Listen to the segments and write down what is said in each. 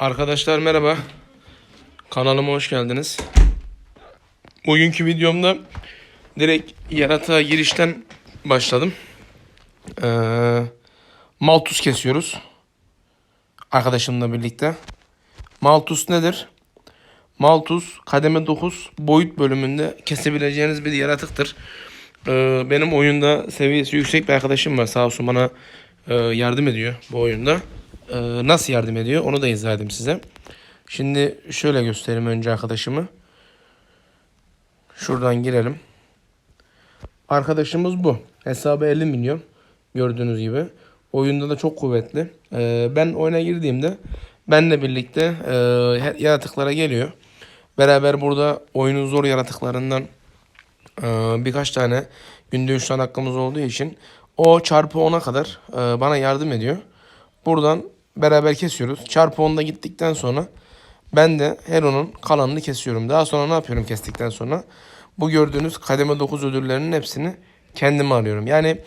Arkadaşlar merhaba. Kanalıma hoş geldiniz. Bugünkü videomda direkt yaratığa girişten başladım. Ee, maltus kesiyoruz. Arkadaşımla birlikte. Maltus nedir? Maltus kademe 9 boyut bölümünde kesebileceğiniz bir yaratıktır. Ee, benim oyunda seviyesi yüksek bir arkadaşım var. Sağ olsun bana e, yardım ediyor bu oyunda. Ee, nasıl yardım ediyor onu da izah edeyim size. Şimdi şöyle göstereyim önce arkadaşımı. Şuradan girelim. Arkadaşımız bu. Hesabı 50 milyon. Gördüğünüz gibi. Oyunda da çok kuvvetli. Ee, ben oyuna girdiğimde benle birlikte e, yaratıklara geliyor. Beraber burada oyunun zor yaratıklarından e, birkaç tane günde 3 tane hakkımız olduğu için o çarpı 10'a kadar e, bana yardım ediyor. Buradan beraber kesiyoruz. Çarpı 10'da gittikten sonra ben de Hero'nun kalanını kesiyorum. Daha sonra ne yapıyorum kestikten sonra? Bu gördüğünüz kademe 9 ödüllerinin hepsini kendime alıyorum. Yani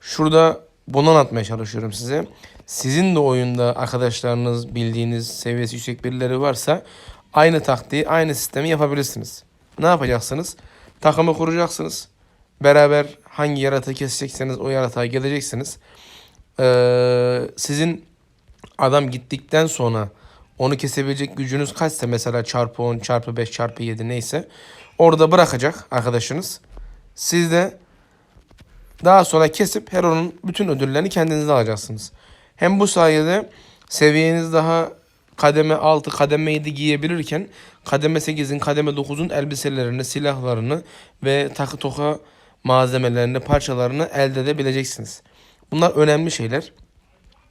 şurada bunu anlatmaya çalışıyorum size. Sizin de oyunda arkadaşlarınız bildiğiniz seviyesi yüksek birileri varsa aynı taktiği aynı sistemi yapabilirsiniz. Ne yapacaksınız? Takımı kuracaksınız. Beraber hangi yaratığı kesecekseniz o yaratığa geleceksiniz. Ee, sizin adam gittikten sonra onu kesebilecek gücünüz kaçsa mesela çarpı 10 çarpı 5 çarpı 7 neyse orada bırakacak arkadaşınız. Siz de daha sonra kesip Hero'nun bütün ödüllerini kendinize alacaksınız. Hem bu sayede seviyeniz daha kademe 6, kademe 7 giyebilirken kademe 8'in, kademe 9'un elbiselerini, silahlarını ve takı toka malzemelerini, parçalarını elde edebileceksiniz. Bunlar önemli şeyler.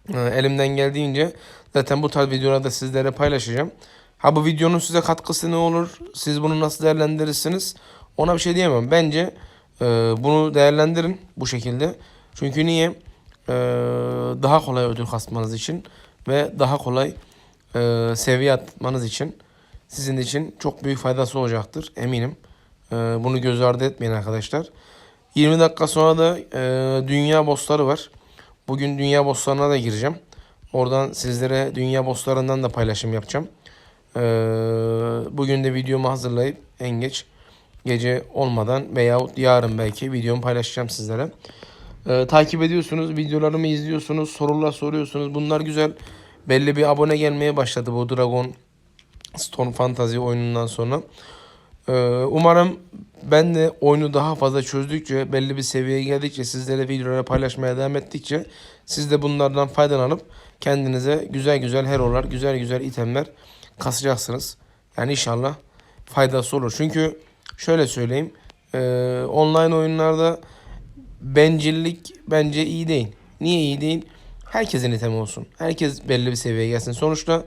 Ee, Elimden geldiğince zaten bu tarz videolarda sizlere paylaşacağım. Ha bu videonun size katkısı ne olur? Siz bunu nasıl değerlendirirsiniz? Ona bir şey diyemem. Bence e, bunu değerlendirin bu şekilde. Çünkü niye? E, daha kolay ödül kasmanız için ve daha kolay e, seviye atmanız için sizin için çok büyük faydası olacaktır eminim. E, bunu göz ardı etmeyin arkadaşlar. 20 dakika sonra da e, dünya bossları var. Bugün dünya bosslarına da gireceğim. Oradan sizlere dünya bosslarından da paylaşım yapacağım. Ee, bugün de videomu hazırlayıp en geç gece olmadan veyahut yarın belki videomu paylaşacağım sizlere. Ee, takip ediyorsunuz, videolarımı izliyorsunuz, sorular soruyorsunuz. Bunlar güzel. Belli bir abone gelmeye başladı bu Dragon Storm Fantasy oyunundan sonra. Ee, umarım ben de oyunu daha fazla çözdükçe, belli bir seviyeye geldikçe, sizlere videoları paylaşmaya devam ettikçe siz de bunlardan faydalanıp kendinize güzel güzel herolar, güzel güzel itemler kasacaksınız. Yani inşallah faydası olur. Çünkü şöyle söyleyeyim, e, online oyunlarda bencillik bence iyi değil. Niye iyi değil? Herkesin itemi olsun. Herkes belli bir seviyeye gelsin. Sonuçta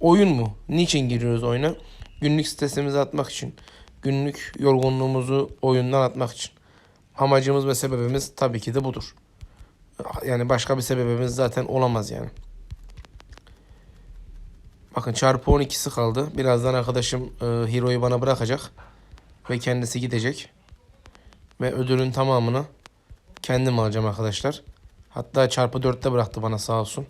oyun mu? Niçin giriyoruz oyuna? Günlük stresimizi atmak için. Günlük yorgunluğumuzu oyundan atmak için. Amacımız ve sebebimiz tabii ki de budur. Yani başka bir sebebimiz zaten olamaz yani. Bakın çarpı 12'si kaldı. Birazdan arkadaşım e, Hero'yu bana bırakacak. Ve kendisi gidecek. Ve ödülün tamamını kendim alacağım arkadaşlar. Hatta çarpı 4'te bıraktı bana sağ olsun.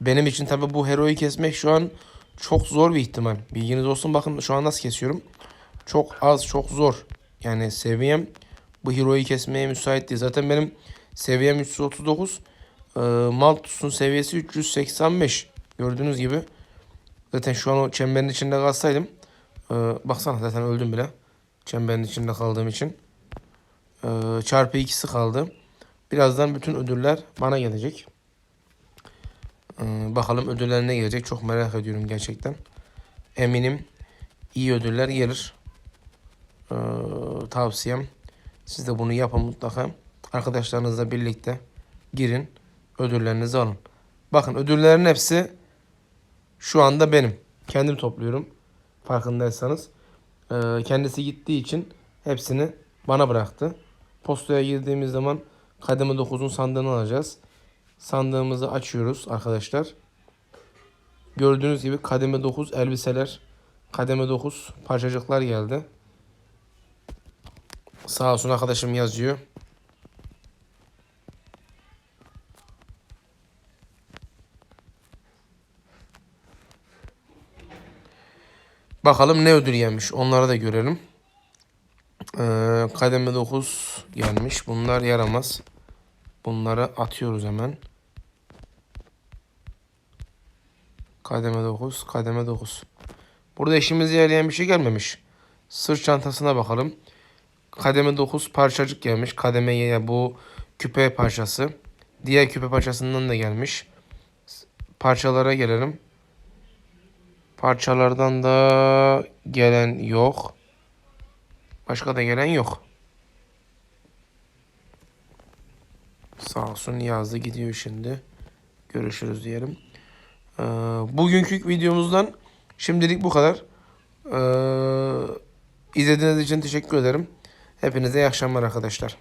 Benim için tabi bu Hero'yu kesmek şu an çok zor bir ihtimal. Bilginiz olsun bakın şu an nasıl kesiyorum. Çok az çok zor. Yani seviyem bu Hero'yu kesmeye müsait değil. Zaten benim seviyem 339. Ee, Maltus'un seviyesi 385. Gördüğünüz gibi. Zaten şu an o çemberin içinde kalsaydım. E, baksana zaten öldüm bile. Çemberin içinde kaldığım için. E, çarpı ikisi kaldı. Birazdan bütün ödüller bana gelecek. E, bakalım ödüller ne gelecek. Çok merak ediyorum gerçekten. Eminim iyi ödüller gelir. E, tavsiyem. Siz de bunu yapın mutlaka. Arkadaşlarınızla birlikte girin. Ödüllerinizi alın. Bakın ödüllerin hepsi şu anda benim. Kendim topluyorum. Farkındaysanız. Ee, kendisi gittiği için hepsini bana bıraktı. Postaya girdiğimiz zaman kademe 9'un sandığını alacağız. Sandığımızı açıyoruz arkadaşlar. Gördüğünüz gibi kademe 9 elbiseler, kademe 9 parçacıklar geldi. Sağ olsun arkadaşım yazıyor. Bakalım ne ödül gelmiş. Onları da görelim. Ee, kademe 9 gelmiş. Bunlar yaramaz. Bunları atıyoruz hemen. Kademe 9, kademe 9. Burada işimize yarayan bir şey gelmemiş. Sırt çantasına bakalım. Kademe 9 parçacık gelmiş. Kademe Y bu küpe parçası. Diğer küpe parçasından da gelmiş. Parçalara gelelim. Parçalardan da gelen yok. Başka da gelen yok. Sağ olsun yazdı gidiyor şimdi. Görüşürüz diyelim. Ee, bugünkü videomuzdan şimdilik bu kadar. Ee, izlediğiniz için teşekkür ederim. Hepinize iyi akşamlar arkadaşlar.